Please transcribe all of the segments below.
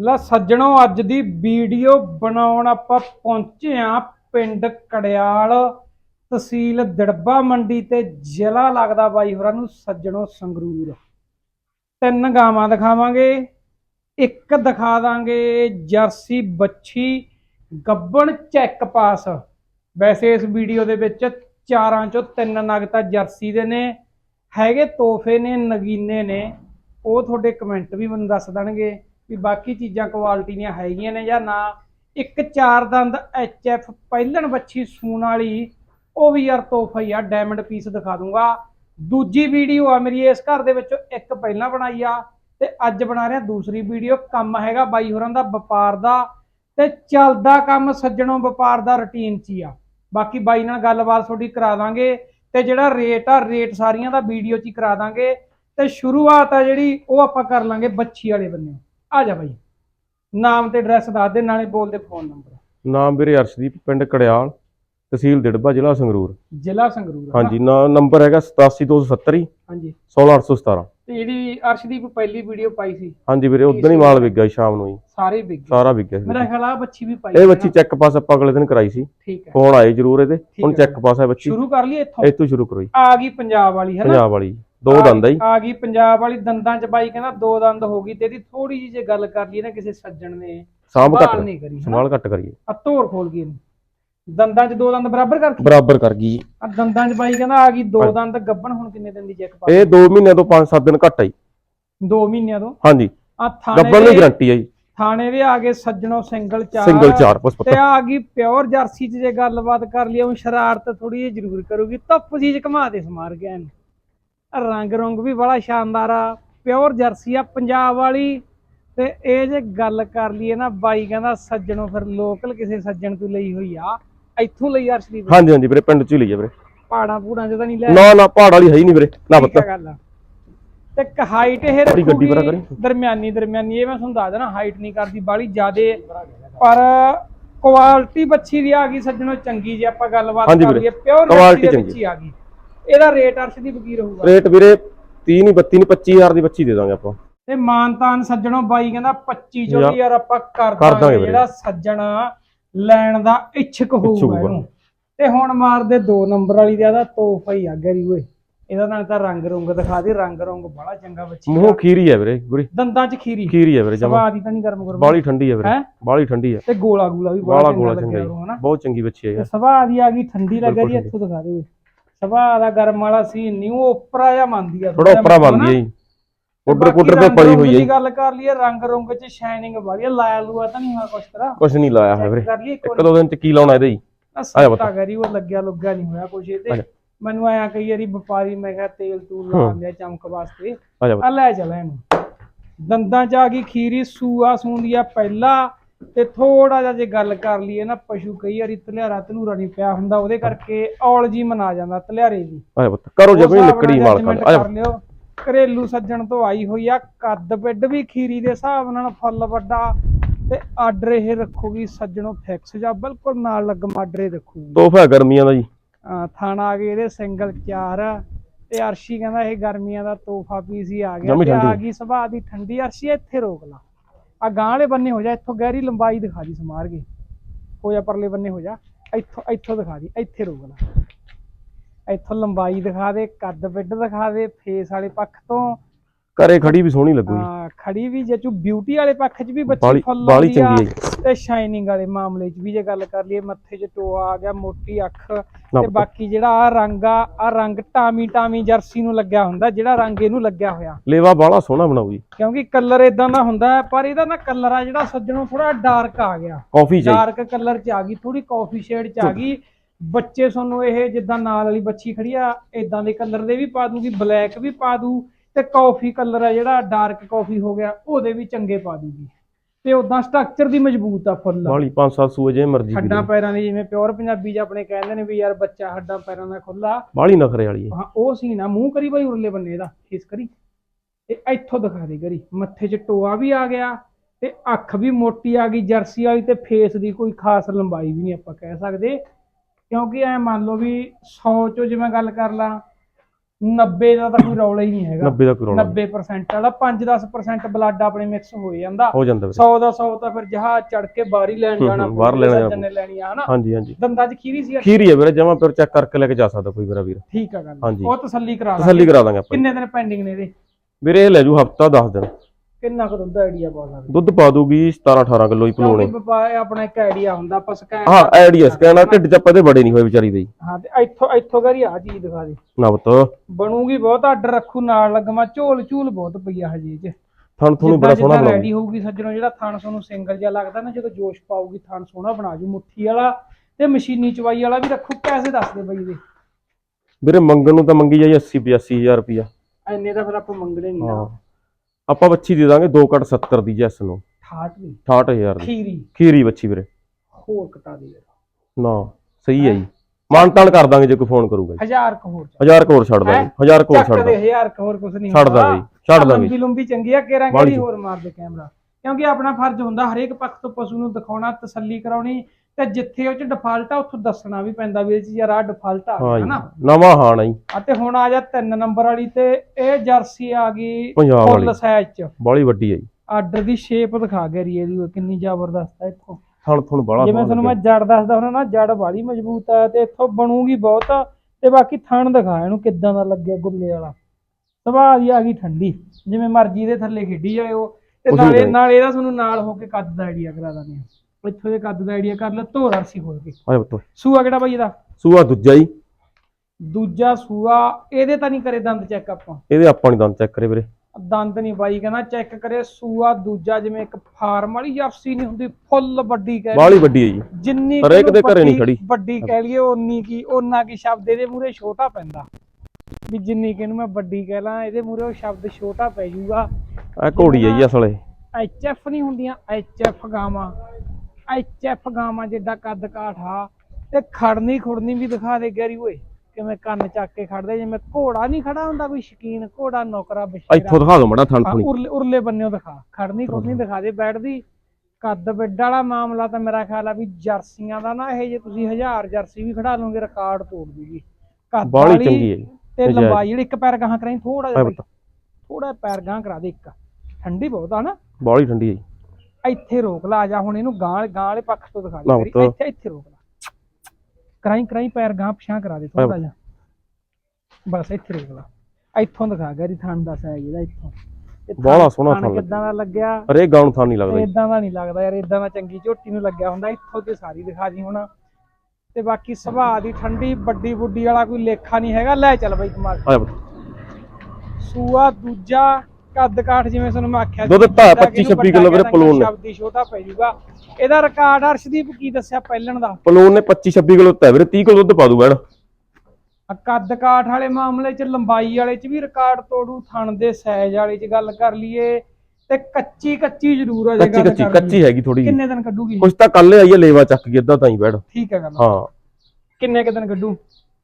ਲਾ ਸੱਜਣੋ, ਅੱਜ ਦੀ ਵੀਡੀਓ ਬਣਾਉਣ ਆਪਾਂ ਪਹੁੰਚੇ ਆ ਪਿੰਡ ਕੜਿਆਲ ਤਹਿਸੀਲ ਦੜਬਾ ਮੰਡੀ ਤੇ ਜ਼ਿਲ੍ਹਾ ਲੱਗਦਾ ਬਾਈ ਹੋਰਾਂ ਨੂੰ ਸੱਜਣੋ ਸੰਗਰੂਰ। ਤਿੰਨ ਗਾਵਾਂ ਦਿਖਾਵਾਂਗੇ, ਇੱਕ ਦਿਖਾ ਦਾਂਗੇ ਜਰਸੀ ਬੱਛੀ ਗੱਬਣ ਚੈੱਕ ਪਾਸ। ਵੈਸੇ ਇਸ ਵੀਡੀਓ ਦੇ ਵਿੱਚ ਚਾਰਾਂ ਚੋਂ ਤਿੰਨ ਨਗ ਤਾਂ ਜਰਸੀ ਦੇ ਨੇ, ਹੈਗੇ ਤੋਹਫੇ ਨੇ, ਨਗੀਨੇ ਨੇ, ਉਹ ਤੁਹਾਡੇ ਕਮੈਂਟ ਵੀ ਮੈਨੂੰ ਦੱਸ ਦੇਣਗੇ। ਵੀ ਬਾਕੀ ਚੀਜ਼ਾਂ ਕੁਆਲਿਟੀ ਦੀਆਂ ਹੈਗੀਆਂ ਨੇ ਜਾਂ ਨਾ। ਇੱਕ ਚਾਰ ਦੰਦ ਐਚ ਐਫ ਪਹਿਲਣ ਬੱਚੀ ਸੂਣ ਵਾਲੀ, ਉਹ ਵੀ ਯਾਰ ਤੋਹਫਾ ਹੀ ਆ ਡਾਇਮੰਡ ਪੀਸ ਦਿਖਾ ਦੂੰਗਾ। ਦੂਜੀ ਵੀਡੀਓ ਆ ਮੇਰੀ ਇਸ ਘਰ ਦੇ ਵਿੱਚੋਂ ਇੱਕ ਪਹਿਲਾਂ ਬਣਾਈ ਆ ਤੇ ਅੱਜ ਬਣਾ ਰਿਹਾ ਦੂਸਰੀ ਵੀਡੀਓ ਕੰਮ ਹੈਗਾ ਬਾਈ ਹੋਰਾਂ ਦਾ, ਵਪਾਰ ਦਾ ਤੇ ਚੱਲਦਾ ਕੰਮ ਸੱਜਣੋਂ ਵਪਾਰ ਦਾ ਰੁਟੀਨ 'ਚ ਹੀ ਆ। ਬਾਕੀ ਬਾਈ ਨਾਲ ਗੱਲਬਾਤ ਤੁਹਾਡੀ ਕਰਾ ਦਾਂਗੇ ਤੇ ਜਿਹੜਾ ਰੇਟ ਆ ਰੇਟ ਸਾਰੀਆਂ ਦਾ ਵੀਡੀਓ 'ਚ ਹੀ ਕਰਾ ਦਾਂਗੇ ਤੇ ਸ਼ੁਰੂਆਤ ਆ ਜਿਹੜੀ, ਉਹ ਆਪਾਂ ਕਰ ਲਾਂਗੇ ਬੱਚੀ ਵਾਲੇ ਬੰਨੇ ਆ ਜਾ ਬਾਈ। ਨਾਮ ਤੇ ਐਡਰੈਸ ਦੱਸ ਦੇ ਨਾਲੇ ਬੋਲ ਦੇ ਫੋਨ ਨੰਬਰ ਨਾਮ ਵੀਰੇ ਅਰਸ਼ਦੀਪ ਪਿੰਡ ਕੜਿਆਲ ਤਹਿਸੀਲ ਦਿੜਬਾ ਜ਼ਿਲ੍ਹਾ ਸੰਗਰੂਰ। ਜ਼ਿਲ੍ਹਾ ਸੰਗਰੂਰ? ਹਾਂਜੀ ਨਾ ਨੰਬਰ ਹੈਗਾ 87270 ਹਾਂਜੀ। 16817 ਤੇ ਜਿਹੜੀ ਅਰਸ਼ਦੀਪ ਪਹਿਲੀ ਵੀਡੀਓ ਪਾਈ ਸੀ। ਹਾਂਜੀ ਵੀਰੇ ਉਦੋਂ ਹੀ ਮਾਲ ਵਿਕ ਗਿਆ ਸੀ ਸ਼ਾਮ ਨੂੰ ਜੀ ਸਾਰੇ ਵਿਕ ਗਏ। ਸਾਰਾ ਵਿਕ ਗਿਆ ਮੇਰਾ ਸੀ ਖਿਆਲ ਆ ਬੱਚੀ ਵੀ ਪਾਈ ਇਹ ਸੀ ਬੱਚੀ ਨਾ? ਚੈੱਕ ਪਾਸ ਆਪਾਂ ਅਗਲੇ ਦਿਨ ਕਰਾਈ ਸੀ। ਠੀਕ ਹੈ। ਫੋਨ ਆਏ ਜ਼ਰੂਰ ਇਹਦੇ। ਹੁਣ ਹੈ ਚੈੱਕ ਪਾਸ ਹੈ ਬੱਚੀ। ਸ਼ੁਰੂ ਕਰ ਲਈਏ ਇੱਥੋਂ। ਇੱਥੋਂ ਸ਼ੁਰੂ ਕਰੋ ਜੀ। ਆ ਗਈ ਪੰਜਾਬ ਵਾਲੀ ਹੈ ਨਾ? ਪੰਜਾਬ ਵਾਲੀ। ਦੋ ਦੰਦ ਆ ਜੀ। ਆ ਗਈ ਪੰਜਾਬ ਵਾਲੀ ਦੰਦਾਂ ਚ ਬਾਈ ਕਹਿੰਦਾ ਦੋ ਦੰਦ ਹੋ ਗਈ ਤੇ ਇਹਦੀ ਥੋੜੀ ਜਿਹੀ ਜੇ ਗੱਲ ਕਰ ਲਈਏ ਨਾ ਕਿਸੇ ਸੱਜਣ ਨੇ ਸਾਂਭ ਸੰਭਾਲ ਘੱਟ ਨਹੀਂ ਕਰੀ ਹਨਾ? ਸੰਭਾਲ ਘੱਟ ਕਰੀਏ। ਆ ਧੋਰ ਖੋਲ ਗਈ ਇਹਨੂੰ। ਦੰਦਾਂ ਚ ਦੋ ਦੰਦ ਬਰਾਬਰ ਕਰ ਬਰਾਬਰ ਕਰ ਗਈ ਜੀ। ਆ ਦੰਦਾਂ ਚ ਬਾਈ ਕਹਿੰਦਾ ਆ ਗਈ ਦੋ ਦੰਦ ਗੱਬਣ ਹੁਣ ਕਿੰਨੇ ਦਿਨ ਦੀ ਚੈੱਕ ਪਾ ਇਹ 2 ਮਹੀਨਿਆਂ ਤੋਂ 5-7 ਦਿਨ ਘੱਟ ਆ ਜੀ। ਦੋ ਮਹੀਨਿਆਂ ਤੋਂ? ਹਾਂਜੀ। ਆ ਥਾਣੇ ਗੱਬਣ ਦੀ ਦੇ ਗਾਰੰਟੀ ਆ ਜੀ। ਥਾਣੇ ਦੇ ਆ ਗਏ ਸੱਜਣੋ ਸਿੰਗਲ ਚਾਰ। ਸਿੰਗਲ ਚਾਰ ਤੇ ਪਸਪੱਤਾ ਆ ਗਈ ਪਿਓਰ ਜਰਸੀ ਚ ਜੇ ਗੱਲਬਾਤ ਕਰ ਲਈ ਉਹ ਸ਼ਰਾਰਤ ਥੋੜੀ ਜਿਹੀ ਜ਼ਰੂਰ ਕਰੂਗੀ। ਧੁੱਪ ਜੀ ਚ ਘਮਾ ਦੇ ਸਮਾਰ ਗਿਆ ਇਹਨੂੰ ਰੰਗ ਰੰਗ ਵੀ ਬੜਾ ਸ਼ਾਨਦਾਰ ਆ ਪਿਓਰ ਜਰਸੀ ਆ ਪੰਜਾਬ ਵਾਲੀ। ਤੇ ਇਹ ਜੇ ਗੱਲ ਕਰ ਲਈਏ ਨਾ ਬਾਈ ਕਹਿੰਦਾ ਸੱਜਣੋ ਫਿਰ ਲੋਕਲ ਕਿਸੇ ਸੱਜਣ ਤੋਂ ਲਈ ਹੋਈ ਆ। ਇੱਥੋਂ ਲਈ ਅਰਸ਼ਦੀਪ? ਹਾਂਜੀ ਹਾਂਜੀ ਵੀਰੇ ਪਿੰਡ ਚ ਹੀ ਲਈ ਆ ਵੀਰੇ। ਪਹਾੜਾਂ ਪੂੜਾਂ ਚ ਤਾਂ ਨਹੀਂ ਲੈ ਨਾ ਨਾ ਪਹਾੜ ਵਾਲੀ ਹੈ ਹੀ ਨਹੀਂ ਵੀਰੇ ਨਾ ਪਤਾ ਆ ਗੱਲ ਆ। ਤੇ ਇੱਕ ਹਾਈਟ ਇਹ ਰੱਖੂਗੀ। ਦਰਮਿਆਨੀ ਦਰਮਿਆਨੀ ਇਹ ਮੈਂ ਤੁਹਾਨੂੰ ਦੱਸ ਦੇਣਾ ਹਾਈਟ ਨਹੀਂ ਕਰਦੀ ਬਾਲੀ ਜ਼ਿਆਦੇ। ਪਰ ਕੁਆਲਿਟੀ ਬੱਚੀ ਦੀ ਆ ਗਈ ਸੱਜਣੋ ਚੰਗੀ ਜੇ ਆਪਾਂ ਗੱਲਬਾਤ ਹਾਂਜੀ ਕਰ ਵੀਰੇ, ਲਈਏ ਪਿਓਰ ਕੁਆਲਿਟੀ। ਚੰਗੀ। ਆ ਗਈ। ਇਹਦਾ ਰੇਟ ਅਰਸ਼ ਦੀ ਵਕੀ ਰਹੂਗਾ? ਰੇਟ ਵੀਰੇ 30 ਨਹੀਂ 32 ਨਹੀਂ 25000 ਦੀ ਬੱਚੀ ਦੇ ਦਾਂਗੇ ਆਪਾਂ। ਤੇ ਮਾਨਤਾਨ ਸੱਜਣੋ ਬਾਈ ਕਹਿੰਦਾ 25 ਚੋਂ ਯਾਰ, ਆਪਾਂ ਕਰ ਦਾਂਗੇ। ਜਿਹੜਾ ਸੱਜਣ ਲੈਣ ਦਾ ਇੱਛੁਕ ਹੋਊਗਾ। ਇਹਨੂੰ। ਤੇ ਹੁਣ ਮਾਰਦੇ ਦੋ ਨੰਬਰ ਵਾਲੀ ਦਾ ਇਹਦਾ ਤੋਹਫਾ ਹੀ ਆ ਗਰੀ ਓਏ। ਇਹਦਾ ਨਾਲ ਤਾਂ ਰੰਗ ਰੁੰਗ ਦਿਖਾ ਦੇ ਰੰਗ ਰੁੰਗ ਬੜਾ ਚੰਗਾ ਬੱਚੀ ਮੂੰਹ ਖੀਰੀ ਹੈ ਵੀਰੇ ਗੁਰੀ ਦੰਦਾਂ 'ਚ ਖੀਰੀ। ਖੀਰੀ ਹੈ ਵੀਰੇ ਜਮਾ। ਸਵਾਦ ਹੀ ਤਾਂ ਨਹੀਂ ਗਰਮ ਗਰਮ। ਬਾਲੀ ਠੰਡੀ ਹੈ ਵੀਰੇ ਹੈਂ? ਬਾਲੀ ਠੰਡੀ ਹੈ ਤੇ ਗੋਲਾ ਗੋਲਾ ਵੀ ਬਾਲਾ ਚੰਗਾ ਗੋਲਾ ਚੰਗਾ ਬਹੁਤ ਚੰਗੀ ਬੱਚੀ ਹੈ ਯਾਰ। ਸਵਾਦ ਦੀ ਆ ਗਈ ਠੰਡੀ ਲੱਗ ਰਹੀ ਇੱਥੋਂ ਦਿਖਾ ਦੇ ਓਏ। ਸਵਾਹ ਦਾ ਗਰਮ ਵਾਲਾ ਸੀ ਨਿਊ ਉੱਪਰਾ ਜਾਂ ਮੰਨਦੀ ਆ ਥੋੜਾ ਉੱਪਰਾ ਬੰਦੀ ਹੈ ਜੀ। ਪੁੱਡਰ ਤੇ ਪਲੀ ਹੋਈ ਹੈ ਜੀ। ਗੱਲ ਕਰ ਲਈਏ ਰੰਗ ਰੁੰਗ 'ਚ ਸ਼ਾਈਨਿੰਗ ਵਧੀਆ ਲਾਇਆ ਲੂਆ ਤਾਂ ਨਹੀਂ ਹੋਇਆ ਕੁਛ ਤਰ੍ਹਾਂ ਕੁਛ ਨਹੀਂ ਲਾਇਆ ਹੈ ਵੀਰੇ। ਇੱਕ ਦੋ ਦਿਨ ਚ ਕੀ ਲਾਉਣਾ ਇਹਦੇ ਜੀ? ਆ ਪੁੱਤ। ਕਰੀ ਉਹ ਲੱਗਿਆ ਲੁੱਗਾ ਨਹੀਂ ਹੋਇਆ ਕੁਛ ਇਹਦੇ। ਮੈਨੂੰ ਆਇਆ ਕਈ ਵਾਰੀ ਵਪਾਰੀ ਮੈਂ ਕਿਹਾ ਤੇਲ ਤੂਲ ਲਾ ਲਿਆ ਚਮਕ ਵਾਸਤੇ। ਆ ਲੈ ਚੱਲ ਇਹਨੂੰ। ਦੰਦਾਂ ਚ ਆ ਗਈ ਖੀਰੀ ਸੂਆ ਸੂੰਦੀ ਆ ਪਹਿਲਾ ਤੇ ਥੋੜਾ ਜਿਹਾ ਜੇ ਗੱਲ ਕਰ ਲਈਏ ਨਾ ਪਸ਼ੂ ਕਈ ਵਾਰੀ ਤਲਿਆਰਾ ਤਲੂਰਾ ਨਹੀਂ ਪਿਆ ਹੁੰਦਾ ਉਹਦੇ ਕਰਕੇ ਔਲ ਜੀ ਮਨਾ ਜਾਂਦਾ ਤਲਿਆਰੇ ਦੀ। ਆ ਜਾ ਪੁੱਤ ਕਰੋ ਉਸ ਜਮੀ ਹਿਸਾਬ ਨਿਕੜੀ ਨਾਲ ਮਾਲ judgment ਕਰ ਜਾ ਲਿਓ। ਘਰੇਲੂ ਸੱਜਣ ਤੋਂ ਆਈ ਹੋਈ ਆ ਕੱਦ ਬਿੱਡ ਵੀ ਖੀਰੀ ਦੇ ਹਿਸਾਬ ਨਾਲ ਫੁੱਲ ਵੱਡਾ ਤੇ ਆਰਡਰ ਇਹ ਰੱਖੂਗੀ ਸੱਜਣੋਂ ਫਿਕਸ ਜਾਂ ਬਿਲਕੁਲ ਨਾਲ ਲੱਗ ਇਹ ਰੱਖੂਗੀ ਤੋਹਫਾ ਗਰਮੀਆਂ ਦਾ ਜੀ। ਥਾਣਾ ਆ ਗਏ ਇਹਦੇ ਸਿੰਗਲ ਚਾਰ ਤੇ ਅਰਸ਼ੀ ਕਹਿੰਦਾ ਇਹ ਗਰਮੀਆਂ ਦਾ ਤੋਹਫਾ ਪੀਸ ਹੀ ਆ ਗਿਆ ਤੇ ਆ। ਗਈ ਸੁਭਾਅ ਦੀ ਠੰਡੀ ਅਰਸ਼ੀ ਇੱਥੇ ਰੋਕ ਲਾ। ਆ ਗਾਂ ਵਾਲੇ ਬੰਨੇ ਹੋ ਜਾ ਇੱਥੋਂ ਗਹਿਰੀ ਲੰਬਾਈ ਦਿਖਾ ਦੀ ਸਮਾਰ ਕੇ। ਹੋ ਜਾ ਪਰਲੇ ਬੰਨੇ ਹੋ ਜਾ ਇੱਥੋਂ ਇੱਥੋਂ ਦਿਖਾ ਦੀ ਇੱਥੇ ਰੋਕ ਲਾ। ਇੱਥੋਂ ਲੰਬਾਈ ਦਿਖਾ ਦੇ ਕੱਦ ਵਿੱਡ ਦਿਖਾ ਦੇ ਫੇਸ ਵਾਲੇ ਪੱਖ ਤੋਂ। ਘਰੇ ਖੜੀ ਵੀ ਸੋਹਣੀ ਲੱਗੂ ਜੀ ਆ ਖੜੀ ਵੀ ਜੇ ਤੂੰ ਬਿਊਟੀ ਵਾਲੇ ਪੱਖ 'ਚ ਵੀ ਬੱਚੀ ਫੁੱਲ ਬਾਲੀ ਚੰਗੀ ਹੈ ਜੀ। ਤੇ ਸ਼ਾਈਨਿੰਗ ਵਾਲੇ ਮਾਮਲੇ 'ਚ ਵੀ ਜੇ ਗੱਲ ਕਰ ਲਈਏ ਮੱਥੇ 'ਚ ਟੋਆ ਆ ਗਿਆ ਮੋਟੀ ਅੱਖ ਤੇ। ਬਾਕੀ ਜਿਹੜਾ ਆ ਰੰਗ ਆ ਆ ਰੰਗ ਟਾਮੀ ਟਾਮੀ ਜਰਸੀ ਨੂੰ ਲੱਗਿਆ ਹੁੰਦਾ ਜਿਹੜਾ ਰੰਗ ਇਹਨੂੰ ਲੱਗਿਆ ਹੋਇਆ। ਲੇਵਾ ਬਾਲਾ ਸੋਹਣਾ ਬਣਾਉ ਜੀ। ਕਿਉਂਕਿ ਕਲਰ ਇਦਾਂ ਦਾ ਹੁੰਦਾ ਪਰ ਇਹਦਾ ਨਾ ਕਲਰ ਆ ਜਿਹੜਾ ਸੱਜਣੋਂ ਥੋੜਾ ਡਾਰਕ ਆ ਗਿਆ। ਕਾਫੀ ਡਾਰਕ ਕਲਰ 'ਚ ਆ ਗਈ ਥੋੜੀ ਕਾਫੀ ਸ਼ੇਡ 'ਚ ਆ ਗਈ। ਬੱਚੇ ਤੁਹਾਨੂੰ ਇਹ ਜਿੱਦਾਂ ਨਾਲ ਵਾਲੀ ਬੱਚੀ ਖੜੀ ਆ ਇਦਾਂ ਦੇ ਕਲਰ ਦੇ ਵੀ ਪਾ ਦੂਗੀ ਬਲੈਕ ਵੀ ਪਾ ਦੂ ਤੇ ਕਾਫੀ ਕਲਰ ਆ ਜਿਹੜਾ ਡਾਰਕ ਕਾਫੀ ਹੋ ਗਿਆ ਉਹਦੇ ਵੀ ਚੰਗੇ ਪਾ ਦੂਗੀ। ਤੇ ਉਦਾਂ ਸਟਰਕਚਰ ਦੀ ਮਜ਼ਬੂਤ ਆ ਫੁੱਲ। ਬਾਲੀ 5-7 ਸੂਏ ਜੇ ਮਰਜ਼ੀ ਹੱਡਾਂ ਪੈਰਾਂ ਦੀ ਜਿਵੇਂ ਪਿਓਰ ਪੰਜਾਬੀ 'ਚ ਆਪਣੇ ਕਹਿੰਦੇ ਨੇ ਵੀ ਯਾਰ ਬੱਚਾ ਹੱਡਾਂ ਪੈਰਾਂ ਦਾ ਖੁੱਲਾ ਬਾਲੀ ਨਖਰੇ ਵਾਲੀ ਹੈ। ਹਾਂ ਉਹ ਸੀ ਨਾ ਮੂੰਹ ਕਰੀ ਬਾਈ ਉਰਲੇ ਬੰਨੇ ਦਾ ਫੇਸ ਕਰੀ। ਤੇ ਇੱਥੋਂ ਦਿਖਾ ਦੇ ਕਰੀ। ਮੱਥੇ 'ਚ ਟੋਆ ਵੀ ਆ ਗਿਆ ਤੇ ਅੱਖ ਵੀ ਮੋਟੀ ਆ ਗਈ। ਜਰਸੀ ਵਾਲੀ ਤੇ ਫੇਸ ਦੀ ਕੋਈ ਖਾਸ ਲੰਬਾਈ ਵੀ ਨਹੀਂ ਆਪਾਂ ਕਹਿ ਸਕਦੇ। ਕਿਉਂਕਿ ਐ ਮੰਨ ਲਓ ਵੀ 100 ਚੋਂ ਜਿਵੇਂ ਗੱਲ ਕਰ ਲਾਂ 90 ਦਾ ਤਾਂ ਕੋਈ ਰੌਲਾ ਹੀ ਨਹੀਂ ਹੈਗਾ। 90 ਦਾ ਕੋਈ ਰੌਲਾ ਨਹੀਂ। 90% ਵਾਲਾ 5-10% ਬਲੱਡ ਆਪਣੇ ਮਿਕਸ ਹੋ ਜਾਂਦਾ। ਹੋ ਜਾਂਦਾ ਵੀਰੇ। 100 ਦਾ 100 ਤਾਂ ਫਿਰ ਜਹਾਜ਼ ਚੜ ਕੇ ਬਾਹਰ ਹੀ ਲੈਣ ਜਾਣਾ ਬਾਹਰ ਲੈਣ ਜਾਣਾ ਸੱਜਣ ਨੇ ਲੈਣੀ ਆ ਹਨਾ? ਹਾਂਜੀ ਹਾਂਜੀ। ਦੰਦਾਂ 'ਚ ਖੀਰੀ ਸੀ ਖੀਰੀ ਹੈ ਵੀਰੇ ਜਮਾ ਫਿਰ ਚੈੱਕ ਕਰਕੇ ਲੈ ਕੇ ਜਾ ਸਕਦਾ ਕੋਈ ਮੇਰਾ ਵੀਰ। ਠੀਕ ਆ ਗੱਲ। ਉਹ ਤਸੱਲੀ ਕਰਾ ਲਾ ਤਸੱਲੀ ਕਰਾ ਦਾਂਗੇ ਆਪਾਂ। ਕਿੰਨੇ ਦਿਨ ਪੈਂਡਿੰਗ ਨੇ ਇਹਦੇ? ਵੀਰੇ ਇਹ ਲੈ ਜੂ ਹਫਤਾ 10 ਦਿਨ। ਕਿੰਨਾ ਕੁ ਦੁੱਧ ਆਈਡੀਆ ਪਾ ਸਕਦੇ? ਦੁੱਧ ਪਾ ਦੂਗੀ 17 18 ਕਿਲੋ ਹੀ ਕਿਉਂਕਿ ਪਲੋਣੇ ਵਪਾਰ ਆਪਣਾ ਇੱਕ ਆਈਡੀਆ ਹੁੰਦਾ ਆਪਾਂ ਸਕੈਨ ਹਾਂ ਆਈਡੀਆ ਸਕੈਨ ਢਿੱਡ ਚ ਆਪਾਂ ਦੇ ਬੜੇ ਨਹੀਂ ਹੋਏ ਵਿਚਾਰੀ ਦੇ। ਹਾਂ ਤੇ ਇੱਥੋਂ ਇੱਥੋਂ ਕਰੀ ਆ ਚੀਜ਼ ਦਿਖਾ ਦੇ। ਨਾ ਬਤ ਬਣੂਗੀ ਬਹੁਤ ਆਰਡਰ ਰੱਖੂ ਨਾਲ ਲੱਗਮਾ ਝੋਲ ਝੂਲ ਬਹੁਤ ਪਈ ਆ ਹਜੇ ਚ। ਥਣ ਤੁਹਾਨੂੰ ਬੜਾ ਸੋਹਣਾ ਬਣਾਉਂਦਾ ਰੈਡੀ ਹੋਊਗੀ ਸੱਜਣੋ ਜਿਹੜਾ ਥਣ ਤੁਹਾਨੂੰ ਸਿੰਗਲ ਜਿਹਾ ਲੱਗਦਾ ਨਾ ਜਦੋਂ ਜੋਸ਼ ਪਾਊਗੀ ਥਣ ਸੋਹਣਾ ਬਣਾ ਜੂ ਮੁੱਠੀ ਵਾਲਾ ਤੇ ਮਸ਼ੀਨੀ ਚਵਾਈ ਵਾਲਾ ਵੀ ਰੱਖੂ ਪੈਸੇ ਦੱਸ ਦੇ ਬਈ ਦੇ। ਵੀਰੇ ਮੰਗਣ ਨੂੰ ਤਾਂ ਮੰਗੀ ਜਾਈ 80 85000 ਰੁਪਿਆ ਐਨੇ ਤਾਂ ਫਿਰ ਆਪਾਂ ਮੰਗਣੇ ਨਹੀਂ ਹਾਂ। ਨਾ ਆਪਾਂ ਬੱਚੀ ਦੇ ਦਾਂਗੇ 2 ਕੱਟ 70 ਦੀ ਜੈਸ ਨੂੰ। 68 ਦੀ 68000 ਦੀ। ਖੀਰੀ? ਖੀਰੀ ਬੱਚੀ ਵੀਰੇ। ਹੋਰ ਕਟਾ ਦੇ ਯਾਰ। ਨਾ ਸਹੀ ਹੈ ਜੀ। ਮਾਨਤਾਨ ਕਰ ਦਾਂਗੇ ਜੇ ਕੋਈ ਫੋਨ ਕਰੂਗਾ ਜੀ। ਹਜ਼ਾਰ ਕੁ ਹੋਰ ਹਜ਼ਾਰ ਕੁ ਹੋਰ ਛੱਡ ਦਾਂਗੇ। ਹਜ਼ਾਰ ਕੁ ਹੋਰ ਚੱਕ ਛੱਡ ਦਾਂਗੇ। ਹਜ਼ਾਰ ਕੁ ਹੋਰ ਕੁਛ ਨਹੀਂ ਛੱਡ। ਦਾਂਗੇ ਜੀ, ਛੱਡ ਦਾਂਗੇ ਲੰਬੀ ਲੰਬੀ ਚੰਗੀ ਆ ਕੇਰਾਂ ਕਿਹੜੀ ਹੋਰ ਮਾਰ ਦੇ ਕੈਮਰਾ। ਕਿਉਂਕਿ ਆਪਣਾ ਫਰਜ਼ ਹੁੰਦਾ ਹਰੇਕ ਪੱਖ ਤੋਂ ਪਸ਼ੂ ਨੂੰ ਦਿਖਾਉਣਾ ਤਸੱਲੀ ਕਰਾਉਣੀ ਤੇ ਜਿੱਥੇ ਉਹ ਚ ਡਿਫਾਲਟ ਆ ਉੱਥੋਂ ਦੱਸਣਾ ਵੀ ਪੈਂਦਾ ਵੀ ਇਹ ਚ ਯਾਰ ਆ ਡਿਫਾਲਟ ਆ ਹਾਂ ਗਿਆ ਜੀ ਹਨਾ? ਨਵਾਂ ਹਾਣ ਆ ਜੀ। ਆ ਤੇ ਹੁਣ ਆ ਜਾ ਤਿੰਨ ਨੰਬਰ ਵਾਲੀ ਤੇ ਇਹ ਜਰਸੀ ਆ ਗਈ ਪੰਜਾਬ ਫੁੱਲ ਵਾਲੀ। ਸਾਈਜ਼ ਚ। ਬਾਲੀ ਵੱਡੀ ਹੈ ਜੀ। ਆਰਡਰ ਦੀ ਸ਼ੇਪ ਦਿਖਾ ਗਿਆ ਰੀ ਇਹਦੀ ਉਹ ਕਿੰਨੀ ਜ਼ਬਰਦਸਤ ਹੈ ਇੱਥੋਂ। ਥਣ ਤੁਹਾਨੂੰ ਬਾਲਾ ਜਿਵੇਂ ਤੁਹਾਨੂੰ ਮੈਂ ਜੜ ਦੱਸਦਾ ਹੁੰਦਾ ਨਾ ਜੜ ਬਾਲੀ ਮਜ਼ਬੂਤ ਆ ਤੇ ਇੱਥੋਂ ਬਣੂਗੀ ਬਹੁਤ ਤੇ ਬਾਕੀ ਥਣ ਦਿਖਾ ਇਹਨੂੰ ਕਿੱਦਾਂ ਦਾ ਲੱਗਿਆ ਗੁੱਲੇ ਵਾਲਾ। ਸੁਭਾਅ ਦੀ ਆ ਗਈ ਠੰਡੀ। ਜਿਵੇਂ ਮਰਜ਼ੀ ਦੇ ਥੱਲੇ ਖੇਡੀ ਜਾਏ ਉਹ। ਤੇ ਉਹੀ ਨਾਲੇ ਗੱਲ। ਨਾਲ ਇਹਦਾ ਤੁਹਾਨੂੰ ਨਾਲ ਹੋ ਕੇ ਕੱਦ ਦਾ ਆਈਡੀਆ ਕਰਾ ਆ। ਇੱਥੋਂ ਦੇ ਕੱਦ ਦਾ ਆਈਡੀਆ ਕਰ ਲੈ ਧੋਰਾ ਸੀ ਖੋਲ ਕੇ। ਆ ਬੱਤੋ ਸੂਆ ਕਿਹੜਾ ਬਾਈ ਇਹਦਾ? ਸੂਆ ਦੂਜਾ ਜੀ। ਦੂਜਾ ਸੂਆ ਇਹਦੇ ਤਾਂ ਨਹੀਂ ਕਰੇ ਦੰਦ ਚੈੱਕ ਆਪਾਂ। ਇਹਦੇ ਆਪਾਂ ਨਹੀਂ ਦੰਦ ਚੈੱਕ ਕਰੇ ਵੀਰੇ। ਦੰਦ ਨਹੀਂ ਬਾਈ ਕਹਿੰਦਾ ਚੈੱਕ ਕਰੇ ਸੂਆ ਦੂਜਾ ਜਿਵੇਂ ਇੱਕ ਫਾਰਮ ਵਾਲੀ ਜਰਸੀ ਨਹੀਂ ਹੁੰਦੀ ਫੁੱਲ ਵੱਡੀ ਕਹਿ ਬਾਲੀ ਵੱਡੀ ਹੈ ਜੀ। ਜਿੰਨੀ ਹਰੇਕ ਦੇ ਘਰੇ ਨੀ ਵੱਡੀ- ਖੜੀ। ਵੱਡੀ ਕਹਿ ਲਈਏ ਉਨੀ ਕੀ ਓਨਾ ਕੀ ਸ਼ਬਦ ਇਹਦੇ ਮੂਰੇ ਛੋਟਾ ਪੈਂਦਾ। ਵੀ ਜਿੰਨੀ ਕਿ ਇਹਨੂੰ ਮੈਂ ਵੱਡੀ ਕਹਿ ਲਾਂ ਇਹਦੇ ਮੂਰੇ ਉਹ ਸ਼ਬਦ ਛੋਟਾ ਪੈ ਜਾਊਗਾ। ਆ ਘੋੜੀ ਹੈ ਜੀ ਅਸਲੇ ਐਚ ਐਫ ਨਹੀਂ ਹੁੰਦੀਆਂ ਐਚ ਐਫ ਗਾਵਾਂ। ਐਚ ਐਫ ਗਾਵਾਂ ਜਿੱਡਾ ਕੱਦ ਕਾਠਾ ਤੇ ਖੜਨੀ ਖੁੜਨੀ ਵੀ ਦਿਖਾ ਦੇ ਗੈਰੀ ਓਏ ਕਿਵੇਂ ਕੰਨ ਚੱਕ ਕੇ ਖੜਦੇ ਜਿਵੇਂ ਘੋੜਾ ਨਹੀਂ ਖੜਾ ਹੁੰਦਾ ਕੋਈ ਸ਼ਕੀਨ ਘੋੜਾ ਨੌਕਰਾ ਬਸ਼ੀਰਾ। ਇੱਥੋਂ ਦਿਖਾ ਦਿਓ ਮੜਾ ਥਣ ਥੁਣੀ ਉਰਲੇ ਉਰਲੇ ਬੰਨਿਓ ਦਿਖਾ ਖੜਨੀ ਖੁੜਨੀ ਦਿਖਾ ਦੇ ਬੈਠਦੀ। ਕੱਦ ਬਿੱਡ ਵਾਲਾ ਮਾਮਲਾ ਤਾਂ ਮੇਰਾ ਖਿਆਲ ਆ ਵੀ ਜਰਸੀਆਂ ਦਾ ਨਾ ਇਹ ਜੇ ਤੁਸੀਂ ਹਜ਼ਾਰ ਜਰਸੀ ਵੀ ਖੜਾ ਲਓਗੇ ਰਿਕਾਰਡ ਤੋੜ ਦੂਗੀ। ਕੱਦ ਬਾਲੀ ਵਾਲੀ ਚੰਗੀ ਹੈ ਤੇ। ਲੰਬਾਈ ਜਿਹੜੀ ਇੱਕ ਪੈਰ ਗਾਹਾਂ ਕਰਾਈ ਥੋੜਾ ਜਿਹਾ ਥੋੜਾ ਪੈਰ ਗਾਹਾਂ ਕਰਾ ਦੇ ਇੱਕ। ਠੰਡੀ ਬਹੁਤ ਆ ਨਾ। ਬਾਲੀ ਠੰਡੀ ਹੈ ਇੱਥੇ ਰੋਕ ਲਾ ਜਾ ਹੁਣ ਇਹਨੂੰ ਗਾਂ ਗਾਂ ਵਾਲੇ ਪੱਖ ਤੋਂ ਦਿਖਾ ਦੇ। ਪੁੱਤ। ਇੱਥੇ ਇੱਥੇ ਰੋਕ ਲਾ। ਕਰਾਈ ਕਰਾਈ ਪੈਰ ਗਾਂ ਪਿਛਾਂ ਕਰਾ ਦੇ ਥੋੜਾ ਜਿਹਾ। ਬਸ ਇੱਥੇ ਰੋਕ ਲਾ। ਇੱਥੋਂ ਦਿਖਾ ਗਿਆ ਥਣ ਦਾ ਸਾਈਜ਼ ਇਹਦਾ ਇੱਥੋਂ। ਇਹ ਥਣ- ਬਾਹਲਾ ਸੋਹਣਾ ਥਣ ਥਣ ਕਿੱਦਾਂ ਦਾ ਲੱਗਿਆ? ਅਰੇ ਗਾਉਂ ਨੂੰ ਥਣ ਨਹੀਂ ਲੱਗਦਾ ਜੀ। ਇਦਾਂ ਦਾ ਨਹੀਂ ਲੱਗਦਾ ਯਾਰ ਇਦਾਂ ਦਾ ਚੰਗੀ ਝੋਟੀ ਨੂੰ ਲੱਗਿਆ ਹੁੰਦਾ। ਇੱਥੋਂ ਤੇ ਸਾਰੀ ਦਿਖਾ ਦੀ ਹੁਣ। ਤੇ ਬਾਕੀ ਸੁਭਾਅ ਦੀ ਠੰਡੀ ਵੱਡੀ ਬੁੱਡੀ ਵਾਲਾ ਕੋਈ ਲੇਖਾ ਨਹੀਂ ਹੈਗਾ। ਲੈ ਚੱਲ ਬਾਈ ਕਮਾਲ ਆ ਜਾ ਬੱਤੋ ਸੂਆ ਦੂਜਾ ਕੱਦ ਕਾਠ ਜਿਵੇਂ ਤੁਹਾਨੂੰ ਮੈਂ ਆਖਿਆ ਦੁੱਧ ਜਿੱਦਾਂ 25 ਕਿ ਇਹਨੂੰ 26 ਕਿਲੋ ਵੀਰੇ ਪਲੂਣ ਨੇ। ਸ਼ਬਦੀ ਛੋਟਾ ਪੈ ਜਾਊਗਾ। ਇਹਦਾ ਰਿਕਾਰਡ ਅਰਸ਼ਦੀਪ ਕੀ ਦੱਸਿਆ ਪਹਿਲਣ ਦਾ? ਪਲੂਨ ਨੇ 25 26 ਕਿਲੋ ਦਿੱਤਾ ਵੀਰੇ 30 ਕਿਲੋ ਦੁੱਧ ਪਾ ਦੂ ਬੈਣ ਆ ਕੱਦ ਕਾਠ ਵਾਲੇ ਮਾਮਲੇ 'ਚ ਲੰਬਾਈ ਵਾਲੇ 'ਚ ਵੀ ਰਿਕਾਰਡ ਤੋੜੂ ਥਣ ਦੇ ਸਾਈਜ਼ ਵਾਲੇ 'ਚ ਗੱਲ ਕਰ ਲਈਏ ਤੇ ਕੱਚੀ ਕੱਚੀ ਜ਼ਰੂਰ ਆ ਜੇ ਕੱਚੀ ਕੱਚੀ। ਹੈਗੀ ਥੋੜੀ ਕਿੰਨੇ ਦਿਨ ਕੱਢੂਗੀ? ਕੁਛ ਤਾਂ ਕੱਲ ਆਈ ਹੈ ਲੇਵਾ ਚੱਕ ਕੇ ਅੱਧਾ ਤਾਂ ਹੀ ਬੈਣ ਠੀਕ ਹੈ ਗੱਲ। ਹਾਂ। ਕਿੰਨੇ ਕੁ ਦਿਨ ਕੱਢੂ?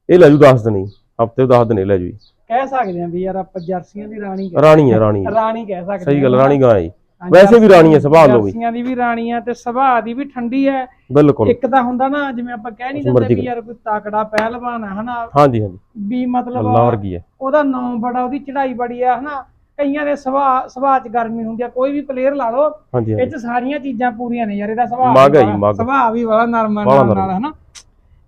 ਇਹ ਲੈ ਜੂ 10 ਦਿਨ ਹੀ ਹਫ਼ਤੇ 10 ਦਿਨ ਇਹ ਲੈ ਜੂ ਜੀ। ਕਹਿ ਸਕਦੇ ਆ ਵੀ ਯਾਰ ਆਪਾਂ ਜਰਸੀਆਂ ਦੀ ਰਾਣੀ ਕਹਿ- ਰਾਣੀ ਹੈ ਰਾਣੀ ਹੈ। ਰਾਣੀ ਕਹਿ ਸਕਦੇ ਸਹੀ ਆ। ਗੱਲ ਰਾਣੀ ਗਾਂ ਹੈ ਜੀ। ਵੈਸੇ ਵੀ ਰਾਣੀ ਹੈ ਸੁਭਾਅ ਲੋ ਵੀ। ਜਰਸੀਆਂ ਦੀ ਵੀ ਰਾਣੀ ਆ ਤੇ ਸੁਭਾਅ ਦੀ ਵੀ ਠੰਡੀ ਹੈ। ਬਿਲਕੁਲ। ਇੱਕ ਤਾਂ ਹੁੰਦਾ ਨਾ ਜਿਵੇਂ ਆਪਾਂ ਕਹਿ ਨਹੀਂ ਦਿੰਦੇ ਵੀ ਯਾਰ ਕੋਈ ਤਾਕੜਾ ਪਹਿਲਵਾਨ ਹੈ ਹਨਾ? ਹਾਂਜੀ ਹਾਂਜੀ। ਵੀ ਮਤਲਬ ਅੱਲਾ ਵਰਗੀ ਹੈ। ਉਹਦਾ ਨਾਂ ਬੜਾ ਉਹਦੀ ਚੜਾਈ ਬੜੀ ਆ ਹਨਾ? ਕਈਆਂ ਦੇ ਸੁਭਾਅ ਸੁਭਾਅ ਚ ਗਰਮੀ ਹੁੰਦੀ ਆ ਕੋਈ ਵੀ ਪਲੇਅਰ ਲਾ ਲਓ ਹਾਂਜੀ ਇਹ ਹਾਂਜੀ ਚ ਸਾਰੀਆਂ ਚੀਜ਼ਾਂ ਪੂਰੀਆਂ ਨੇ ਯਾਰ ਇਹਦਾ ਸੁਭਾਅ ਮੱਘ ਵੀ ਹੈ ਜੀ, ਬੜਾ- ਮੱਘ। ਸੁਭਾਅ ਵੀ ਬੜਾ ਨਰਮ ਆ ਬੜਾ ਨਾਲ ਨਾਲ ਨਰਮ। ਹਨਾ?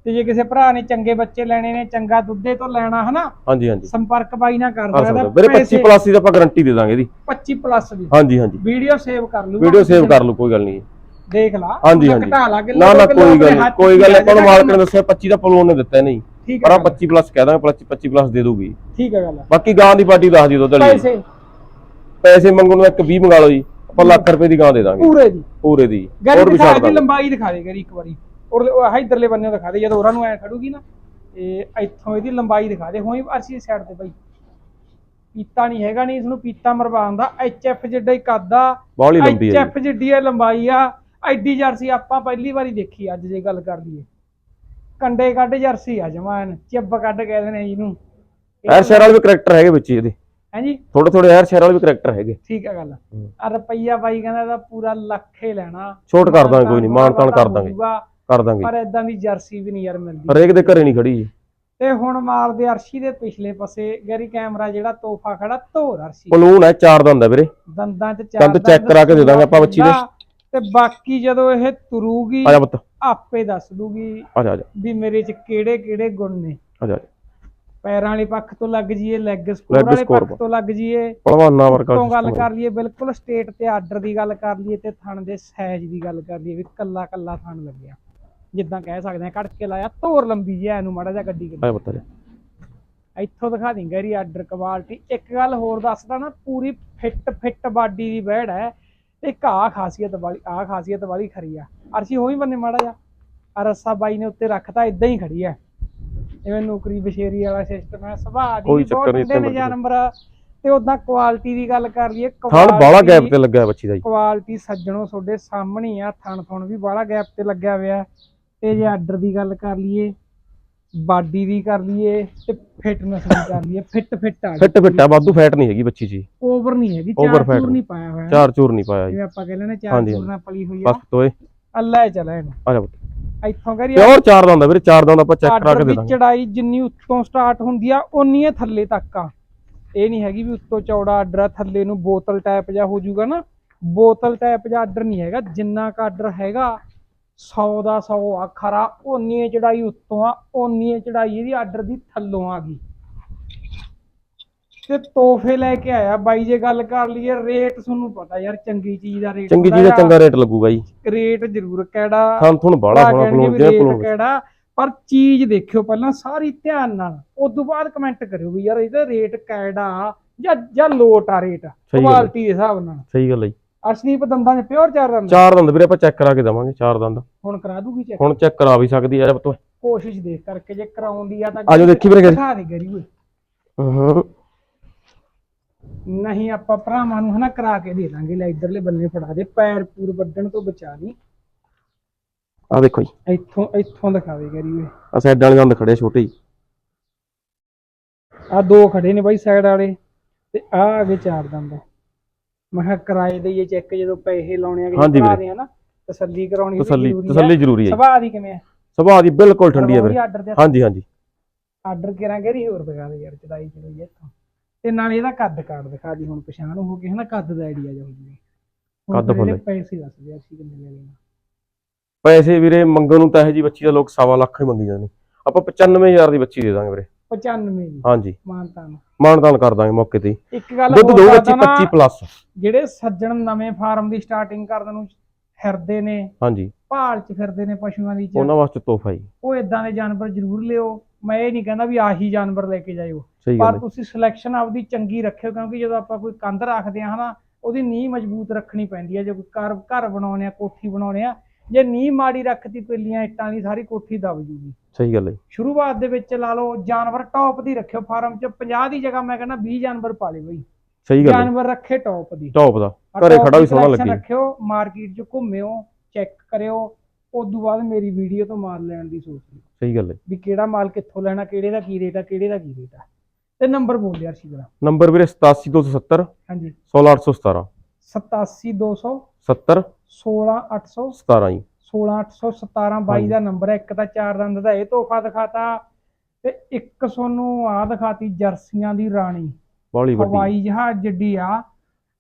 ਤੇ ਜੇ ਕਿਸੇ ਭਰਾ ਨੇ ਚੰਗੇ ਬੱਚੇ ਲੈਣੇ ਨੇ ਚੰਗਾ ਦੁੱਧੇ ਤੋਂ ਲੈਣਾ ਹਨਾ? ਹਾਂਜੀ ਹਾਂਜੀ। ਸੰਪਰਕ ਬਾਈ ਨਾਲ ਕਰ ਕਰ ਸਕਦਾ ਸਕਦੇ ਵੀਰੇ 25 ਪਲੱਸ ਦੀ ਤਾਂ ਆਪਾਂ ਗਾਰੰਟੀ ਦੇ ਦਾਂਗੇ ਇਹਦੀ। 25 ਪਲੱਸ ਦੀ। ਹਾਂਜੀ ਹਾਂਜੀ। ਵੀਡੀਓ ਸੇਵ ਕਰ ਲੂ ਵੀਡੀਓ ਸੇਵ ਕਰ ਲਓ ਕੋਈ ਗੱਲ ਨਹੀਂ। ਦੇਖ ਲਾ। ਹਾਂਜੀ ਉਹਦਾ ਹਾਂਜੀ। ਘਟਾ ਲਾ ਕਿਲੋ ਨਾ ਨਾ ਕੋਈ ਗੱਲ ਨਹੀਂ। ਕੋਈ ਗੱਲ ਨਹੀਂ ਆਪਾਂ ਨੂੰ ਮਾਲਕ ਨੇ ਦੱਸਿਆ 25 ਦਾ ਪਲੋਨ ਨੇ ਦਿੱਤਾ ਨਹੀਂ। ਠੀਕ ਪਰ ਆ 25 ਪਲੱਸ ਕਹਿ ਦਾਂਗੇ 25 25 ਪਲੱਸ ਦੇ ਦੂਗੀ ਠੀਕ ਹੈ ਗੱਲ ਬਾਕੀ ਗਾਂ ਦੀ ਪਾਰਟੀ ਦੱਸ ਦਿਓ ਦੁੱਧ ਵਾਲੀ ਪੈਸੇ। ਪੈਸੇ ਮੰਗਣ ਨੂੰ ਇੱਕ 20 ਮੰਗਾ ਲਓ ਜੀ। ਆਪਾਂ ਲੱਖ ਰੁਪਏ ਦੀ ਗਾਂ ਦੇ ਦਾਂਗੇ। ਪੂਰੇ ਦੀ। ਪੂਰੇ ਦੀ। ਹੋਰ ਵੀ ਦਿਖਾ ਛੱਡ ਦੀ ਦਾਂਗੇ ਲੰਬਾਈ ਦਿਖਾ ਦੇ ਕਰੀ ਇੱਕ ਵਾਰੀ। ਔਰ ਉਹ ਇਧਰਲੇ ਬੰਨੇ ਦਿਖਾ ਦੇ ਜਦੋਂ ਉਹਨਾਂ ਨੂੰ ਐ ਖੜੂਗੀ ਨਾ ਤੇ ਇੱਥੋਂ ਇਹਦੀ ਲੰਬਾਈ ਦਿਖਾ ਦੇ ਹੋਈ ਅਰਸੀ ਸਾਈਡ ਤੇ ਬਾਈ। ਪੀਤਾ ਨਹੀਂ ਹੈਗਾ ਨਹੀਂ ਇਸ ਨੂੰ ਪੀਤਾ ਮਰਵਾਉਣ ਦਾ ਐਚ ਐਫ ਜਿੱਡਾ ਹੀ ਕੱਦਾ ਲੰਬੀ ਹੈ ਐਫ ਜਿੱਡੀ ਹੈ ਲੰਬਾਈ ਆ ਐਡੀ ਜਰਸੀ ਆਪਾਂ ਪਹਿਲੀ ਵਾਰੀ ਦੇਖੀ ਅੱਜ ਜੇ ਗੱਲ ਕਰ ਲਈਏ। ਕੰਡੇ ਕੱਢ ਜਰਸੀ ਆ ਜਮਾਨ ਚਿੱਬ ਕੱਢ ਕਹਿੰਦੇ ਨੇ ਇਹਨੂੰ। ਐਰ ਸ਼ਹਿਰ ਵਾਲੇ ਵੀ ਕਰੈਕਟਰ ਹੈਗੇ ਵਿੱਚ ਇਹਦੇ। ਹਾਂਜੀ? ਥੋੜੇ ਥੋੜੇ ਐਰ ਸ਼ਹਿਰ ਵਾਲੇ ਵੀ ਕਰੈਕਟਰ ਹੈਗੇ। ਠੀਕ ਹੈ ਗੱਲ। ਆ ਰੁਪਈਆ ਬਾਈ ਕਹਿੰਦਾ ਇਹਦਾ ਪੂਰਾ ਲੱਖ ਹੀ ਲੈਣਾ। ਛੋਟ ਕਰ ਦਾਂਗੇ ਕੋਈ ਨਹੀਂ ਮਾਨ ਤਾਨ ਕਰ ਦਾਂਗੇ। ਕਰ ਦਾਂਗੇ। ਪਰ ਇਦਾਂ ਦੀ ਜਰਸੀ ਵੀ ਨਹੀਂ ਯਾਰ ਮਿਲਦੀ। ਹਰੇਕ ਦੇ ਘਰੇ ਨਹੀਂ ਖੜੀ ਜੀ ਤੇ ਹੁਣ ਮਾਰਦੇ ਅਰਸ਼ੀ ਦੇ ਪਿਛਲੇ ਪਾਸੇ ਗੈਰੀ ਕੈਮਰਾ ਜਿਹੜਾ ਤੋਹਫਾ ਖੜਾ ਧੋਰ ਅਰਸ਼ੀ। ਪਲੂਨ ਹੈ ਚਾਰ ਦੰਦ ਹੈ ਵੀਰੇ। ਦੰਦਾਂ 'ਚ ਚਾਰ ਦੰਦ check ਕਰਾ ਕੇ ਦੇ ਦਾਂਗੇ ਆਪਾਂ ਬੱਚੀ ਦੇ। ਤੇ ਬਾਕੀ ਜਦੋਂ ਇਹ ਤੁਰੂਗੀ ਆ ਜਾ ਪੁੱਤ। ਆਪੇ ਦੱਸ ਦੂਗੀ ਆ ਜਾ ਆ ਜਾ। ਵੀ ਮੇਰੇ 'ਚ ਕਿਹੜੇ ਕਿਹੜੇ ਗੁਣ ਨੇ। ਆ ਜਾ ਪੈਰਾਂ ਵਾਲੇ ਪੱਖ ਤੋਂ ਲੱਗ ਜੀਏ ਲੈਗ ਸਕੋਰ ਵਾਲੇ ਪੱਖ ਤੋਂ ਲੱਗ ਜੀਏ ਪਹਿਲਵਾਨਾਂ ਵਰਗਾ ਤੋਂ ਗੱਲ। ਕਰ ਲਈਏ ਬਿਲਕੁਲ ਸਟੇਟ ਤੇ ਆਰਡਰ ਦੀ ਗੱਲ ਕਰ ਲਈਏ ਤੇ ਥਣ ਦੇ ਸਾਈਜ਼ ਦੀ ਗੱਲ ਕਰ ਲਈਏ ਵੀ ਕੱਲਾ ਕੱਲਾ ਥਣ ਲੱਗਿਆ। ਜਿੱਦਾਂ ਕਹਿ ਸਕਦੇ ਆ ਕੇ ਲਾਇਆ ਧੋਰ ਲੰਬੀ ਜਿਹਾ ਇਹਨੂੰ ਮਾੜਾ ਜਿਹਾ ਗੱਡੀ ਪੁੱਤ ਆ ਜਾ। ਇੱਥੋਂ ਦਿਖਾ ਦਿੰਗਾ ਗੈਰੀ ਆਰਡਰ ਕੁਆਲਿਟੀ ਇੱਕ ਗੱਲ ਹੋਰ ਦੱਸਦਾ ਨਾ ਪੂਰੀ ਫਿੱਟ ਫਿੱਟ ਬਾਡੀ ਦੀ ਬੈੜ ਹੈ। ਇੱਕ ਆਹ ਖਾਸੀਅਤ ਵਾਲੀ ਆਹ ਖਾਸੀਅਤ ਵਾਲੀ ਖਰੀ ਆ। ਅਰਸ਼ੀ ਹੋਈ ਬੰਨੇ ਮਾੜਾ ਜਿਹਾ। ਆ ਰੱਸਾ ਬਾਈ ਨੇ ਉੱਤੇ ਰੱਖਤਾ ਇਦਾਂ ਹੀ ਖੜੀ ਹੈ ਜਿਵੇਂ ਨੌਕਰੀ ਬਸ਼ੇਰੀ ਵਾਲਾ ਸਿਸਟਮ ਹੈ ਸੁਭਾਅ ਦੀ ਕੋਈ ਬਹੁਤ ਚੱਕਰ ਨਹੀਂ, ਨੇ ਇੱਥੇ ਜਾਨਵਰ। ਤੇ ਉਦਾਂ ਕੁਆਲਿਟੀ ਦੀ ਗੱਲ ਕਰ ਲਈਏ ਥਣ ਬਾਹਲਾ ਗੈਪ ਤੇ ਲੱਗਾ ਹੈ ਬੱਚੀ ਦਾ ਜੀ। ਕੁਆਲਿਟੀ ਸੱਜਣੋ ਤੁਹਾਡੇ ਸਾਹਮਣੇ ਹੀ ਆ ਥਣ ਥਣ ਵੀ ਬਾਹਲਾ ਗੈਪ ਤੇ ਲੱਗਿਆ ਹੋਇਆ। ਤੇ ਜੇ ਆਰਡਰ ਦੀ ਗੱਲ ਕਰ ਲਈਏ ਬਾਡੀ ਦੀ ਕਰ ਲਈਏ ਤੇ ਫਿਟਨੈਸ ਦੀ ਕਰ ਲਈਏ ਫਿੱਟ ਫਿੱਟ ਆ ਫਿੱਟ ਫਿੱਟ ਆ ਵਾਧੂ ਫੈਟ ਨਹੀਂ ਹੈਗੀ ਬੱਚੀ ਜੀ। ਓਵਰ ਨਹੀਂ ਹੈਗੀ ਚਾਰ ਚੂਰ ਨਹੀਂ ਪਾਇਆ ਹੋਇਆ। ਚਾਰ ਚੂਰ ਨਹੀਂ ਪਾਇਆ ਜੀ। ਜਿਵੇਂ ਆਪਾਂ ਕਹਿੰਦੇ ਨੇ ਚਾਰ ਹਾਂਜੀ, ਚੂਰ ਨਾਲ ਪਲੀ ਹੋਈ ਆ। ਬਸ ਤੋਏ। ਅੱਲਾ ਹੀ ਚਲਾ ਇਹਨੂੰ। ਆ ਜਾ ਪੁੱਤ। ਇੱਥੋਂ ਕਰੀ ਪਿਓਰ ਚਾਰ ਆ ਵੀਰੇ ਚਾਰ ਦੰਦ ਆਪਾਂ ਚੈੱਕ ਕਰਾ ਆਰਡਰ ਕੇ ਦੇ ਦੀ ਦਾਂਗੇ ਚੜਾਈ ਜਿੰਨੀ ਉੱਤੋਂ ਸਟਾਰਟ ਹੁੰਦੀ ਆ ਓਨੀ ਹੀ ਥੱਲੇ ਤੱਕ ਆ। ਇਹ ਨਹੀਂ ਹੈਗੀ ਵੀ ਉੱਤੋਂ ਚੌੜਾ ਆਰਡਰ ਆ ਥੱਲੇ ਨੂੰ ਬੋਤਲ ਟਾਈਪ ਜਾਂ ਹੋ ਜਾਊਗਾ ਨਾ। ਬੋਤਲ ਟਾਈਪ ਜਾਂ ਆਰਡਰ ਨਹੀਂ ਹੈਗਾ ਜਿੰਨਾ ਕ ਆਰਡਰ ਹੈਗਾ 100 ਦਾ 100 ਆ ਖਰਾ ਓਨੀ ਚੜਾਈ ਉੱਤੋਂ ਆ ਓਨੀ ਚੜਾਈ ਇਹਦੀ ਆਰਡਰ ਦੀ ਥੱਲੋਂ ਆ ਗਈ। ਤੇ ਤੋਹਫੇ ਲੈ ਕੇ ਆਇਆ ਬਾਈ ਜੇ ਗੱਲ ਕਰ ਲਈਏ ਰੇਟ ਤੁਹਾਨੂੰ ਪਤਾ ਯਾਰ ਚੰਗੀ ਚੀਜ਼ ਦਾ ਰੇਟ ਚੰਗੀ ਚੀਜ਼ ਦਾ ਚੰਗਾ ਰੇਟ ਲੱਗੂਗਾ ਜੀ ਰੇਟ ਜ਼ਰੂਰ ਕਿਹੜਾ? ਥਣ ਥੁਣ ਕਹਿਣਗੇ ਪਲੂਨ ਵੀ ਜਿਹੜਾ ਪਲੂਨ ਕਿਹੜਾ? ਪਰ ਚੀਜ਼ ਦੇਖਿਓ ਪਹਿਲਾਂ ਸਾਰੀ ਧਿਆਨ ਨਾਲ। ਉਸ ਤੋਂ ਬਾਅਦ ਕਮੈਂਟ ਕਰਿਓ ਵੀ ਯਾਰ ਇਹਦਾ ਰੇਟ ਕਿਹੜਾ ਜਾਂ ਜਾਂ ਲੋਟ ਆ ਰੇਟ। ਕੁਆਲਿਟੀ ਦੇ ਹਿਸਾਬ ਨਾਲ। ਸਹੀ ਗੱਲ ਹੈ ਜੀ। ਅਰਸ਼ਦੀਪ ਦੰਦਾਂ 'ਚ ਪਿਓਰ ਚਾਰ ਦੰਦ? ਚਾਰ ਦੰਦ ਵੀਰੇ ਆਪਾਂ ਚੈੱਕ ਕਰਾ ਕੇ ਦੇਵਾਂਗੇ ਚਾਰ ਦੰਦ। ਹੁਣ ਕਰਾ ਦੂਗੀ ਚੈੱਕ ਹੁਣ ਚੈੱਕ ਕਰਾ ਵੀ ਸਕਦੀ ਆ ਜਾ ਪੁੱਤ ਕੋਸ਼ਿਸ਼ ਦੇਖ ਕਰਕੇ ਜੇ ਕਰਾਉਂਦੀ ਆ ਤਾਂ ਆਜੋ ਦੇਖੀ ਵੀਰੇ ਦਿਖਾ ਦੇ ਗਰੀ ਓਏ। ਹਾਂ। ਨਹੀਂ ਆਪਾਂ ਭਰਾਵਾਂ ਨੂੰ ਹਨਾ ਕਰਾ ਕੇ ਦੇ ਦਾਂਗੇ ਲੈ ਇਧਰਲੇ ਬੰਨੇ ਫੜਾ ਦੇ ਪੈਰ ਪੂਰ ਵੱਢਣ ਤੋਂ ਬਚਾ ਲਈ। ਆ ਦੇਖੋ ਜੀ। ਇੱਥੋਂ ਇੱਥੋਂ ਦਿਖਾਵੇ ਗਰੀ ਓਏ। ਆ ਸਾਈਡਾਂ ਵਾਲੇ ਦੰਦ ਖੜੇ ਛੋਟੇ ਜੀ। ਆ ਦੋ ਖੜੇ ਨੇ ਬਾਈ ਸਾਈਡ ਵਾਲੇ ਤੇ ਆ ਗਏ ਚਾਰ ਦੰਦ। ਮੈਂ ਕਿਹਾ ਕਿਰਾਏ ਦੇ ਇਹ ਚੈੱਕ ਜਦੋਂ ਪੈਸੇ ਲਾਉਣੇ ਆ ਹਾਂਜੀ ਵੀਰੇ। ਰਹੇ ਆ ਨਾ ਤਸੱਲੀ ਕਰਾਉਣੀ ਵੀ ਤਸੱਲੀ ਜ਼ਰੂਰੀ ਤਸੱਲੀ ਜ਼ਰੂਰੀ ਹੈ ਜੀ। ਸੁਭਾਅ ਦੀ ਕਿਵੇਂ ਆ? ਸੁਭਾਅ ਦੀ ਬਿਲਕੁਲ ਠੰਡੀ ਹੈ ਵੀਰੇ। ਆਰਡਰ ਦੇ ਹਾਂਜੀ ਹਾਂਜੀ। ਆਰਡਰ ਕਰਾਂਗੇ ਰੀ ਹੋਰ ਦਿਖਾ ਦੇ ਯਾਰ ਚੜਾਈ ਚੜਾਈ ਇੱਥੋਂ। ਤੇ ਨਾਲ ਇਹਦਾ ਕੱਦ ਕਾਰਡ ਦਿਖਾ ਦੀ ਹੁਣ ਪਛਾਣ ਹੋ ਗਈ ਹਨਾ ਕੱਦ ਦਾ ਆਈਡੀਆ ਜਾ ਹੋ ਜੀ ਕੱਦ ਫੁੱਲ। ਪੈਸੇ ਦੱਸ ਦੇ ਅਸੀਂ ਕਿੰਨੇ ਲੈ ਲੈਣਾ ਪੈਸੇ ਵੀਰੇ ਮੰਗਣ ਨੂੰ ਤਾਂ ਇਹ ਜੀ ਬੱਚੀ ਦਾ ਲੋਕ ਸਵਾ ਲੱਖ ਹੀ ਮੰਗੀ ਜਾਂਦੇ ਨੇ। ਆਪਾਂ 95000 ਦੀ ਬੱਚੀ ਦੇ ਦਾਂਗੇ ਵੀਰੇ। 95 ਦੀ ਹਾਂਜੀ। ਮਾਨਤਾਨ ਮਾਨਦਾਨ ਕਰ ਦਾਂਗੇ ਮੌਕੇ ਤੇ ਹੀ। ਇੱਕ ਗੱਲ ਦੁੱਧ ਹੋਰ ਦੋ ਦੱਸ ਬੱਚੀ ਦੇਣਾ, 25 ਪਲੱਸ ਜਿਹੜੇ ਸੱਜਣ ਨਵੇਂ ਫਾਰਮ ਦੀ ਸਟਾਰਟਿੰਗ ਕਰਨ ਨੂੰ ਫਿਰਦੇ ਨੇ ਹਾਂਜੀ। ਭਾਲ ਚ ਫਿਰਦੇ ਨੇ ਪਸ਼ੂਆਂ ਦੀ ਚ ਉਹਨਾਂ ਵਾਸਤੇ ਤੋਹਫਾ ਜੀ। ਉਹ ਇਦਾਂ ਦੇ ਜਾਨਵਰ ਜ਼ਰੂਰ ਲਿਓ। ਮੈਂ ਇਹ ਨਹੀਂ ਕਹਿੰਦਾ ਵੀ ਆਹੀ ਜਾਨਵਰ ਲੈ ਕੇ ਜਾਇਓ। ਸਹੀ ਗੱਲ ਪਰ ਹੈ। ਤੁਸੀਂ ਸਿਲੈਕਸ਼ਨ ਆਪਦੀ ਚੰਗੀ ਰੱਖਿਓ ਕਿਉਂਕਿ ਜਦੋਂ ਆਪਾਂ ਕੋਈ ਕੰਧ ਰੱਖਦੇ ਆ ਹਨਾ ਉਹਦੀ ਨੀਂਹ ਮਜ਼ਬੂਤ ਰੱਖਣੀ ਪੈਂਦੀ ਹੈ। ਜੇ ਕੋਈ ਘਰ ਘਰ ਬਣਾਉਣੇ ਆ ਕੋਠੀ ਬਣਾਉਣੇ ਆ ਜੇ ਨੀਂਹ ਮਾੜੀ ਰੱਖਤੀ ਪਿੱਲੀਆਂ ਇੱਟਾਂ ਦੀ ਸਾਰੀ ਕੋਠੀ ਦਬ ਜੂਗੀ। ਸਹੀ ਗੱਲ ਹੈ ਸ਼ੁਰੂਆਤ ਦੇ ਵਿੱਚ ਲਾ ਲਓ ਜਾਨਵਰ ਟੌਪ ਦੀ ਰੱਖਿਓ ਫਾਰਮ 'ਚ 50 ਦੀ ਜਗ੍ਹਾ ਮੈਂ ਕਹਿੰਦਾ 20 ਜਾਨਵਰ ਪਾਲੇ ਬਈ। ਸਹੀ ਗੱਲ ਜਾਨਵਰ ਰੱਖੇ ਟੌਪ ਦੀ। ਟੌਪ ਦਾ। ਘਰੇ ਖੜਾ ਵੀ ਸੋਹਣਾ ਲੱਗੇ। ਰੱਖਿਓ ਮਾਰਕੀਟ 'ਚ ਘੁੰਮਿਓ ਚੈੱਕ ਕਰਿਓ ਉਸ ਤੋਂ ਬਾਅਦ ਮੇਰੀ ਵੀਡੀਓ ਤੋਂ ਮਾਲ ਲੈਣ ਦੀ ਸੋਚ ਲਿਓ। ਸਹੀ ਗੱਲ ਹੈ। ਵੀ ਕਿਹੜਾ ਮਾਲ ਕਿੱਥੋਂ ਲੈਣਾ ਕਿਹੜੇ ਦਾ ਕੀ ਰੇਟ ਆ ਕਿਹੜੇ ਦਾ ਕੀ ਰੇਟ ਆ। ਤੇ ਨੰਬਰ ਬੋਲ ਯਾਰ ਸ਼ੀਗਰਾ ਨੰਬਰ ਵੀਰੇ 87270 ਹਾਂਜੀ। 16817 87200 70 16800 17 ਜੀ। 16817 ਬਾਈ ਦਾ ਨੰਬਰ ਹੈ ਇੱਕ ਤਾਂ ਚਾਰ ਦੰਦ ਦਾ ਇਹ ਤੋਹਫਾ ਦਿਖਾਤਾ ਤੇ ਇੱਕ ਤੁਹਾਨੂੰ ਆ ਦਿਖਾਤੀ ਜਰਸੀਆਂ ਦੀ ਰਾਣੀ ਬਾਲੀ ਵੱਡੀ। ਹਵਾਈ ਜਹਾਜ਼ ਜਿੱਡੀ ਆ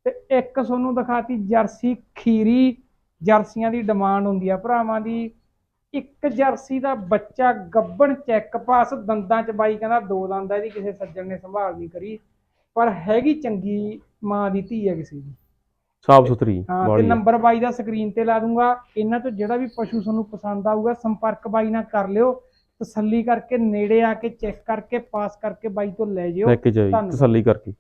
ਤੇ ਇੱਕ ਤੁਹਾਨੂੰ ਦਿਖਾਤੀ ਜਰਸੀ ਖੀਰੀ ਜਰਸੀਆਂ ਦੀ ਡਿਮਾਂਡ ਹੁੰਦੀ ਆ ਭਰਾਵਾਂ ਦੀ। ਇੱਕ ਜਰਸੀ ਦਾ ਬੱਚਾ ਗੱਬਣ ਚੈੱਕ ਪਾਸ ਦੰਦਾਂ ਚ ਬਾਈ ਕਹਿੰਦਾ ਦੋ ਦੰਦ ਆ ਇਹਦੀ ਕਿਸੇ ਸੱਜਣ ਨੇ ਸੰਭਾਲ ਨਹੀਂ ਕਰੀ ਪਰ ਹੈਗੀ ਚੰਗੀ ਮਾਂ ਦੀ ਧੀ ਹੈ ਕਿਸੇ ਦੀ। ਸਾਫ਼ ਸੁਥਰੀ ਹਾਂ ਤੇ ਨੰਬਰ ਬਾਈ ਦਾ ਸਕਰੀਨ ਤੇ ਲਾ ਦੂੰਗਾ। ਇਹਨਾਂ ਤੋਂ ਜਿਹੜਾ ਵੀ ਪਸ਼ੂ ਤੁਹਾਨੂੰ ਪਸੰਦ ਆਊਗਾ ਸੰਪਰਕ ਬਾਈ ਨਾਲ ਕਰ ਲਿਓ। ਤਸੱਲੀ ਕਰਕੇ ਨੇੜੇ ਆ ਕੇ ਚੈੱਕ ਕਰਕੇ ਪਾਸ ਕਰਕੇ ਬਾਈ ਤੋਂ ਲੈ ਜਿਓ। ਲੈ ਕੇ ਜਾਈ ਧੰਨਵਾਦ। ਤਸੱਲੀ ਕਰਕੇ।